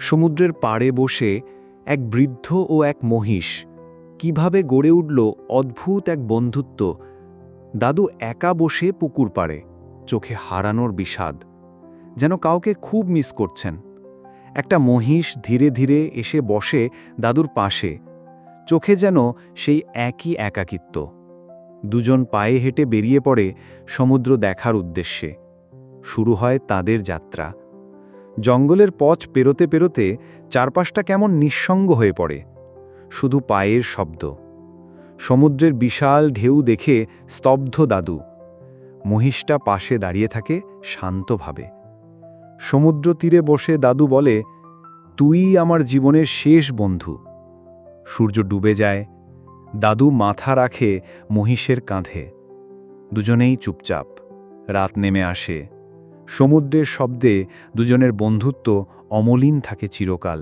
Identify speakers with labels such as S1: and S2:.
S1: সমুদ্রের পাড়ে বসে এক বৃদ্ধ ও এক মহিষ কীভাবে গড়ে উঠল অদ্ভুত এক বন্ধুত্ব। দাদু একা বসে পুকুর পাড়ে, চোখে হারানোর বিষাদ, যেন কাউকে খুব মিস করছেন। একটা মহিষ ধীরে ধীরে এসে বসে দাদুর পাশে, চোখে যেন সেই একই একাকিত্ব। দুজন পায়ে হেঁটে বেরিয়ে পড়ে সমুদ্র দেখার উদ্দেশ্যে। শুরু হয় তাদের যাত্রা। জঙ্গলের পথ পেরোতে পেরোতে চারপাশটা কেমন নিঃসঙ্গ হয়ে পড়ে। শুধু পায়ের শব্দ। সমুদ্রের বিশাল ঢেউ দেখে স্তব্ধ দাদু। মহিষটা পাশে দাঁড়িয়ে থাকে শান্তভাবে। সমুদ্র তীরে বসে দাদু বলে, তুই আমার জীবনের শেষ বন্ধু। সূর্য ডুবে যায়। দাদু মাথা রাখে মহিষের কাঁধে। দুজনেই চুপচাপ। রাত নেমে আসে। সমুদ্রের শব্দে দুজনের বন্ধুত্ব অমলিন থাকে চিরকাল।